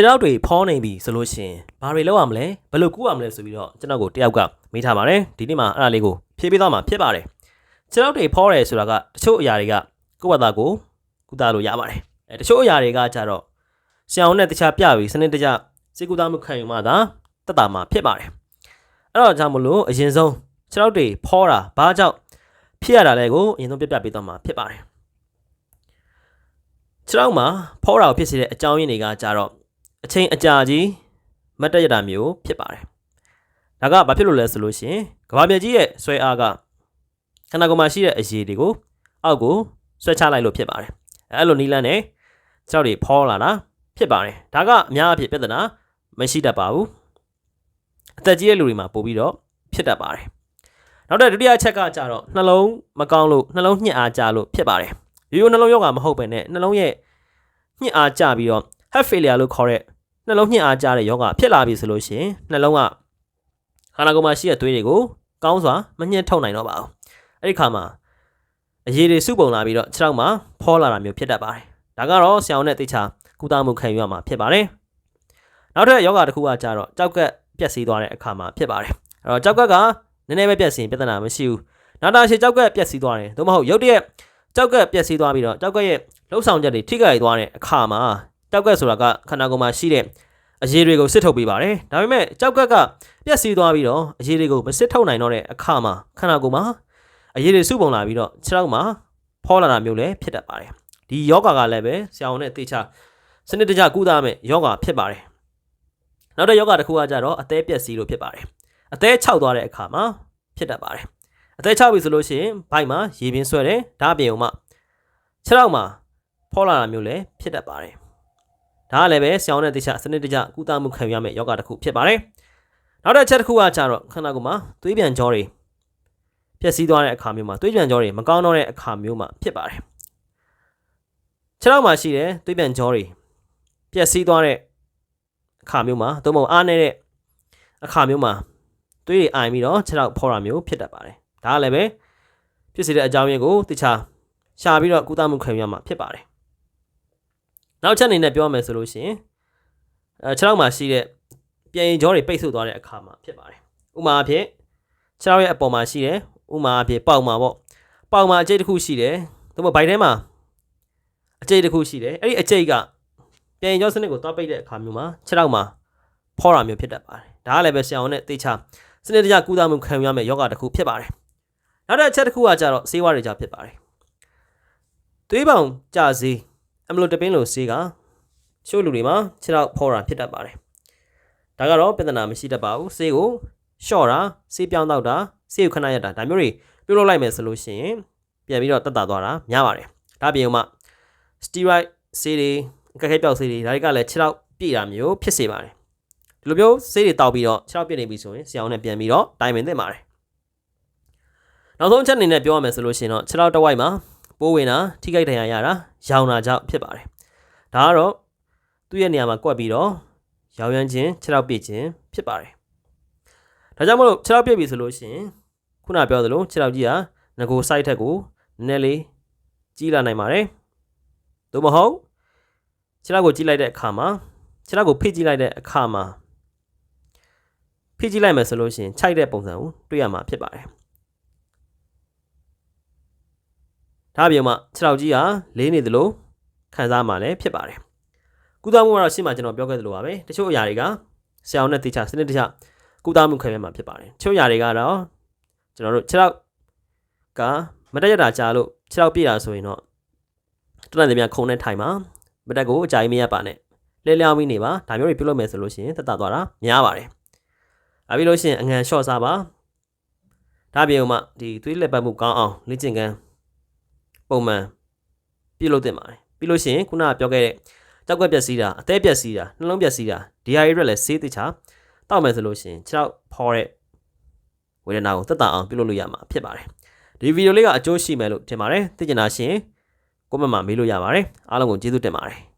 ခြေထောက်တွေဖောနေပြီဆိုလို့ရှရင်ဘာတွေလုပ်ရမလဲဘယ်လိုကူးရမလဲဆိုပြီးတော့ကျွန်တော်ကိုတယောက်ကမေးထားပါတယ်ဒီနေ့မှာအဲ့ဒါလေးကိုဖြည့်ပေးသွားမှာဖြစ်ပါတယ်ခြေထောက်တွေဖောတယ်ဆိုတာကတချို့အရာတွေကကိုယ့်ဘာသာကိုကုသလို့ရပါတယ်အဲတချို့အရာတွေကကြတော့ဆရာဝန်နဲ့တခြားပြပြီးစနစ်တကျစေကူသားမှုခံယူမှသာတက်တာမှာဖြစ်ပါတယ်အဲ့တော့ကြောင့်မလို့အရင်ဆုံးခြေထောက်တွေဖောတာဘာကြောင့်ဖြစ်ရတာလဲကိုအရင်ဆုံးပြပြပေးသွားမှာဖြစ်ပါတယ်ခြေထောက်မှာဖောတာကိုဖြစ်စေတဲ့အကြောင်းရင်းတွေကကြတော့ အချိန်အကြာကြီးမတ်တက်ရတာမျိုးဖြစ်ပါတယ်။ဒါကဘာဖြစ်လို့လဲဆိုလို့ရှိရင်ကဘာမြေကြီးရဲ့ဆွဲအားကခန္ဓာကိုယ်မှာရှိတဲ့အရည်တွေကိုအောက်ကိုဆွဲချလိုက်လို့ဖြစ်ပါတယ်။အဲလိုနီးလန်းနဲ့ကြောက်တွေဖောလာတာဖြစ်ပါတယ်။ဒါကအများအပြားပြဿနာမရှိတတ်ပါဘူး။အသက်ကြီးတဲ့လူတွေမှာပို့ပြီးတော့ဖြစ်တတ်ပါတယ်။နောက်တဲ့ဒုတိယအချက်ကကြတော့နှလုံးမကောင်းလို့နှလုံးညှစ်အားကြလို့ဖြစ်ပါတယ်။ရိုးရိုးနှလုံးရောဂါမဟုတ်ပဲနဲ့နှလုံးရဲ့ညှစ်အားကြပြီးတော့ heart failure လို့ခေါ်တဲ့ နှလုံးညှစ်အားကြတဲ့ယောဂဖြစ်လာပြီဆိုလို့ရှိရင်နှလုံးကခန္ဓာကိုယ်မှာရှိတဲ့သွေးတွေကိုကောင်းစွာမညှစ်ထုတ်နိုင်တော့ပါဘူးအဲ့ဒီခါမှာအရည်တွေစုပုံလာပြီးတော့ခြေထောက်မှာဖောလာတာမျိုးဖြစ်တတ်ပါတယ်ဒါကတော့ဆရာဝန်နဲ့တိတ်ချကုသမှုခံယူရမှာဖြစ်ပါတယ်နောက်ထပ်ယောဂတစ်ခုကကြတော့ကြောက်ကက်ပြက်စီးသွားတဲ့အခါမှာဖြစ်ပါတယ်အဲ့တော့ကြောက်ကက်ကနည်းနည်းပဲပြက်စီးပြဿနာမရှိဘူးနောက်တာရှည်ကြောက်ကက်ပြက်စီးသွားတယ်သို့မဟုတ်ရုတ်တရက်ကြောက်ကက်ပြက်စီးသွားပြီးတော့ကြောက်ကက်ရဲ့လှုပ်ဆောင်ချက်တွေထိခိုက်သွားတဲ့အခါမှာ ကြောက်ကက်ဆိုတာကခန္ဓာကိုယ်မှာရှိတဲ့အရည်တွေကိုစစ်ထုတ်ပေးပါတယ်ဒါပေမဲ့ကြောက်ကက်ကပြက်စီးသွားပြီးတော့အရည်တွေကိုမစစ်ထုတ်နိုင်တော့တဲ့အခါမှာခန္ဓာကိုယ်မှာအရည်တွေစုပုံလာပြီးတော့ခြေထောက်မှာဖောလာတာမျိုးလည်းဖြစ်တတ်ပါတယ်ဒီယောဂါကလည်းပဲဆရာဝန်နဲ့တေချာစနစ်တကျကုသမယ်ယောဂါဖြစ်ပါတယ်နောက်တဲ့ယောဂါတစ်ခုကကြတော့အသေးပြက်စီးလို့ဖြစ်ပါတယ်အသေးခြောက်သွားတဲ့အခါမှာဖြစ်တတ်ပါတယ်အသေးခြောက်ပြီဆိုလို့ရှိရင်ဘိုက်မှာရေပြင်းဆွဲတယ်ဒါအပြင်ဥမှာခြေထောက်မှာဖောလာတာမျိုးလည်းဖြစ်တတ်ပါတယ် ဒါကလည်းပဲဆရာဝန်နဲ့တေချာစနစ်တကျကုသမှုခံယူရမယ်ယောဂါတစ်ခုဖြစ်ပါတယ်နောက်တစ်ချက်တစ်ခုကကြတော့ခန္ဓာကိုယ်မှာသွေးပြန်ကြောတွေပျက်စီးသွားတဲ့အခါမျိုးမှာသွေးပြန်ကြောတွေမကောင်းတော့တဲ့အခါမျိုးမှာဖြစ်ပါတယ်ခြေထောက်မှာရှိတဲ့သွေးပြန်ကြောတွေပျက်စီးသွားတဲ့အခါမျိုးမှာသို့မဟုတ်အားနေတဲ့အခါမျိုးမှာသွေးတွေအိုင်ပြီးတော့ခြေထောက်ဖောတာမျိုးဖြစ်တတ်ပါတယ်ဒါကလည်းပဲဖြစ်စေတဲ့အကြောင်းရင်းကိုတခြားရှာပြီးတော့ကုသမှုခံယူရမှာဖြစ်ပါတယ် နောက်ချက်အနေနဲ့ပြောရမယ်ဆိုလို့ရှိရင်အဲခြေထောက်မှာရှိတဲ့ပြန်ရင်ကြောတွေပိတ်ဆို့သွားတဲ့အခါမှာဖြစ်ပါတယ်ဥမာအဖြစ်ခြေထောက်ရဲ့အပေါ်မှာရှိတယ်ဥမာအဖြစ်ပေါက်မှာပေါ့ပေါက်မှာအကျိတ်တစ်ခုရှိတယ်သို့မဟုတ်ဗိုက်ထဲမှာအကျိတ်တစ်ခုရှိတယ်အဲ့ဒီအကျိတ်ကပြန်ရင်ကြောစနစ်ကိုတွားပိတ်တဲ့အခါမျိုးမှာခြေထောက်မှာဖောတာမျိုးဖြစ်တတ်ပါတယ်ဒါကလည်းပဲဆရာဝန်နဲ့တေချာစနစ်တကျကုသမှုခံယူရမယ့်ယောဂတစ်ခုဖြစ်ပါတယ်နောက်တစ်ချက်တစ်ခုကကြတော့ဆေးဝါးတွေကြောင့်ဖြစ်ပါတယ်သွေးပေါင်ကြစေး အမလိုတပင်းလိုဆေးကချို့လူတွေမှာခြေထောက်ဖောတာဖြစ်တတ်ပါတယ်ဒါကတော့ပြဿနာမရှိတတ်ပါဘူးဆေးကိုရှော့တာဆေးပြောင်းတော့တာဆေးကိုခဏရတာဒါမျိုးတွေပြုတ်လုပ်လိုက်မယ်ဆိုလို့ရှိရင်ပြန်ပြီးတော့တက်တာသွားတာများပါတယ်ဒါပြင်ဥမာ steroid ဆေးတွေကက်ခဲပြောက်ဆေးတွေဒါတွေကလည်းခြေထောက်ပြည့်တာမျိုးဖြစ်စေပါတယ်ဒီလိုမျိုးဆေးတွေတောက်ပြီးတော့ခြေထောက်ပြည့်နေပြီဆိုရင်ဆရာဝန်နဲ့ပြန်ပြီးတော့တိုင်ပင်သင့်ပါတယ်နောက်ဆုံးအချက်အနေနဲ့ပြောရမယ်ဆိုလို့ရှိရင်တော့ခြေထောက်တစ်ဝိုက်မှာ ပိုးဝင်တာထိခိုက်ဒဏ်ရာရတာရောင်တာကြောင့်ဖြစ်ပါတယ်ဒါကတော့သူ့ရဲ့နေရာမှာကွက်ပြီးတော့ရောင်ရမ်းခြင်းခြေထောက်ပြည့်ခြင်းဖြစ်ပါတယ်ဒါကြောင့်မလို့ခြေထောက်ပြည့်ပြီဆိုလို့ရှိရင်ခုနပြောသလိုခြေထောက်ကြီးဟာငကို site ထက်ကိုနည်းနည်းလေးကြီးလာနိုင်ပါတယ်သို့မဟုတ်ခြေထောက်ကိုကြီးလိုက်တဲ့အခါမှာခြေထောက်ကိုဖိကြီးလိုက်တဲ့အခါမှာဖိကြီးလိုက်မယ်ဆိုလို့ရှိရင်ခြိုက်တဲ့ပုံစံကိုတွေ့ရမှာဖြစ်ပါတယ် ဒါအပြင်မှာခြေထောက်ကြီးဟာလေးနေသလိုခံစားမှလည်းဖြစ်ပါတယ်ကုသမှုကတော့ရှင်းမှကျွန်တော်ပြောခဲ့သလိုပါပဲတချို့အရာတွေကဆရာဝန်နဲ့တေချာစနစ်တကျကုသမှုခံရမှာဖြစ်ပါတယ်တချို့အရာတွေကတော့ကျွန်တော်တို့ခြေထောက်ကမတက်ရတာကြာလို့ခြေထောက်ပြည့်တာဆိုရင်တော့တနင်္လာနေ့ခုံနဲ့ထိုင်မှာမတက်ကိုအကြိုင်မရပါနဲ့လဲလျောင်းပြီးနေပါဒါမျိုးတွေပြုလုပ်မယ်ဆိုလို့ရှိရင်တက်တာသွားတာများပါတယ်။အပြီးလို့ရှိရင်အငံလျှော့စားပါဒါပြင်ဥမာဒီသွေးလက်ပတ်မှုကောင်းအောင်လေ့ကျင့်ခန်း ပုံမှန်ပြုလုပ်သင့်ပါတယ်ပြီးလို့ရှိရင်ခုနကပြောခဲ့တဲ့ကြောက်ကက်ပျက်စီးတာအသေးပျက်စီးတာနှလုံးပျက်စီးတာဒီဟာတွေအတွက်လည်းဆေးသိချာတောက်မယ်ဆိုလို့ရှိရင်ခြေထောက်ဖောတဲ့ဝေဒနာကိုသက်သာအောင်ပြုလုပ်လို့ရမှာဖြစ်ပါတယ်ဒီဗီဒီယိုလေးကအကျိုးရှိမယ်လို့ထင်ပါတယ်သိကျင်တာရှင်ကိုမမမေးလို့ရပါတယ်အားလုံးကိုကျေးဇူးတင်ပါတယ်